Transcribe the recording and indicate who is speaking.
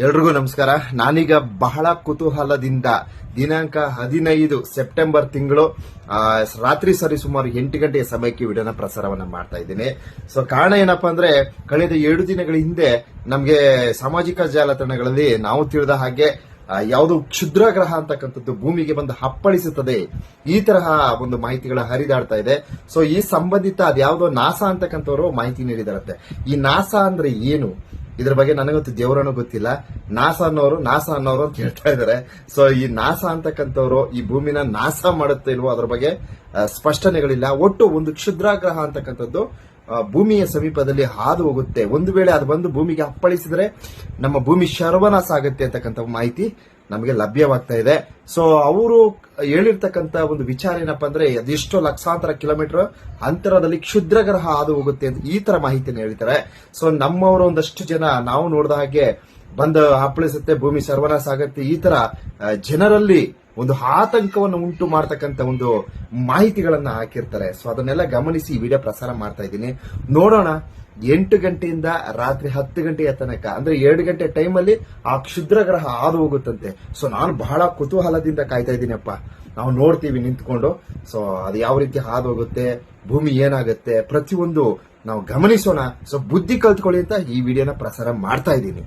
Speaker 1: ಎಲ್ರಿಗೂ ನಮಸ್ಕಾರ. ನಾನೀಗ ಬಹಳ ಕುತೂಹಲದಿಂದ ದಿನಾಂಕ ಹದಿನೈದು ಸೆಪ್ಟೆಂಬರ್ ತಿಂಗಳು ರಾತ್ರಿ ಸರಿ ಸುಮಾರು ಎಂಟು ಗಂಟೆಯ ಸಮಯಕ್ಕೆ ವಿಡಿಯೋನ ಪ್ರಸಾರವನ್ನ ಮಾಡ್ತಾ ಇದ್ದೀನಿ. ಸೊ ಕಾರಣ ಏನಪ್ಪಾ ಅಂದ್ರೆ, ಕಳೆದ ಏಳು ದಿನಗಳ ಹಿಂದೆ ನಮಗೆ ಸಾಮಾಜಿಕ ಜಾಲತಾಣಗಳಲ್ಲಿ ನಾವು ತಿಳಿದ ಹಾಗೆ ಯಾವುದೋ ಯಾವುದು ಕ್ಷುದ್ರ ಗ್ರಹ ಅಂತಕ್ಕಂಥದ್ದು ಭೂಮಿಗೆ ಬಂದು ಹಪ್ಪಳಿಸುತ್ತದೆ. ಈ ತರಹ ಒಂದು ಮಾಹಿತಿಗಳ ಹರಿದಾಡ್ತಾ ಇದೆ. ಸೊ ಈ ಸಂಬಂಧಿತ ಅದ್ಯಾವುದೋ ನಾಸಾ ಅಂತಕ್ಕಂಥವ್ರು ಮಾಹಿತಿ ನೀಡಿದಾರಂತೆ ಈ ನಾಸಾ ಅಂದ್ರೆ ಏನು? ಇದ್ರ ಬಗ್ಗೆ ನನಗಂತೂ ದೇವರನ್ನು ಗೊತ್ತಿಲ್ಲ. ನಾಸ ಅನ್ನೋರು ನಾಸ ಅನ್ನೋರು ಅಂತ ಹೇಳ್ತಾ ಇದಾರೆ. ಸೊ ಈ ನಾಸ ಅಂತಕ್ಕಂಥವ್ರು ಈ ಭೂಮಿನ ನಾಸ ಮಾಡುತ್ತೆ ಇಲ್ವೋ ಅದ್ರ ಬಗ್ಗೆ ಸ್ಪಷ್ಟನೆಗಳಿಲ್ಲ. ಒಟ್ಟು ಒಂದು ಕ್ಷುದ್ರಾಗ್ರಹ ಅಂತಕ್ಕಂಥದ್ದು ಭೂಮಿಯ ಸಮೀಪದಲ್ಲಿ ಹಾದು ಹೋಗುತ್ತೆ. ಒಂದು ವೇಳೆ ಅದು ಬಂದು ಭೂಮಿಗೆ ಅಪ್ಪಳಿಸಿದ್ರೆ ನಮ್ಮ ಭೂಮಿ ಸರ್ವನಾಶ ಆಗುತ್ತೆ ಅಂತಕ್ಕಂಥ ಮಾಹಿತಿ ನಮಗೆ ಲಭ್ಯವಾಗ್ತಾ ಇದೆ. ಸೊ ಅವರು ಹೇಳಿರ್ತಕ್ಕಂತ ಒಂದು ವಿಚಾರ ಏನಪ್ಪ ಅಂದ್ರೆ ಅದೆಷ್ಟೋ ಲಕ್ಷಾಂತರ ಕಿಲೋಮೀಟರ್ ಅಂತರದಲ್ಲಿ ಕ್ಷುದ್ರ ಗ್ರಹ ಹಾದು ಹೋಗುತ್ತೆ ಅಂತ ಈ ತರ ಮಾಹಿತಿಯನ್ನು ಹೇಳ್ತಾರೆ ಸೊ ನಮ್ಮವರು ಒಂದಷ್ಟು ಜನ, ನಾವು ನೋಡಿದ ಹಾಗೆ ಬಂದು ಅಪ್ಪಳಿಸುತ್ತೆ ಭೂಮಿ ಸರ್ವನಾಶ ಆಗುತ್ತೆ. ಈ ತರ ಜನರಲ್ಲಿ ಒಂದು ಆತಂಕವನ್ನು ಉಂಟು ಮಾಡತಕ್ಕಂತ ಒಂದು ಮಾಹಿತಿಗಳನ್ನ ಹಾಕಿರ್ತಾರೆ. ಸೊ ಅದನ್ನೆಲ್ಲ ಗಮನಿಸಿ ಈ ವಿಡಿಯೋ ಪ್ರಸಾರ ಮಾಡ್ತಾ ಇದ್ದೀನಿ. ನೋಡೋಣ, ಎಂಟು ಗಂಟೆಯಿಂದ ರಾತ್ರಿ ಹತ್ತು ಗಂಟೆಯ ತನಕ, ಅಂದ್ರೆ ಎರಡು ಗಂಟೆ ಟೈಮಲ್ಲಿ ಆ ಕ್ಷುದ್ರ ಗ್ರಹ ಹಾದು ಹೋಗುತ್ತಂತೆ. ಸೊ ನಾನು ಬಹಳ ಕುತೂಹಲದಿಂದ ಕಾಯ್ತಾ ಇದ್ದೀನಪ್ಪ. ನಾವು ನೋಡ್ತೀವಿ, ನಿಂತ್ಕೊಂಡು. ಸೊ ಅದು ಯಾವ ರೀತಿ ಹಾದು ಹೋಗುತ್ತೆ, ಭೂಮಿ ಏನಾಗುತ್ತೆ, ಪ್ರತಿಯೊಂದು ನಾವು ಗಮನಿಸೋಣ. ಸೊ ಬುದ್ಧಿ ಕಲ್ತ್ಕೊಳ್ಳಿ ಅಂತ ಈ ವಿಡಿಯೋನ ಪ್ರಸಾರ ಮಾಡ್ತಾ ಇದ್ದೀನಿ.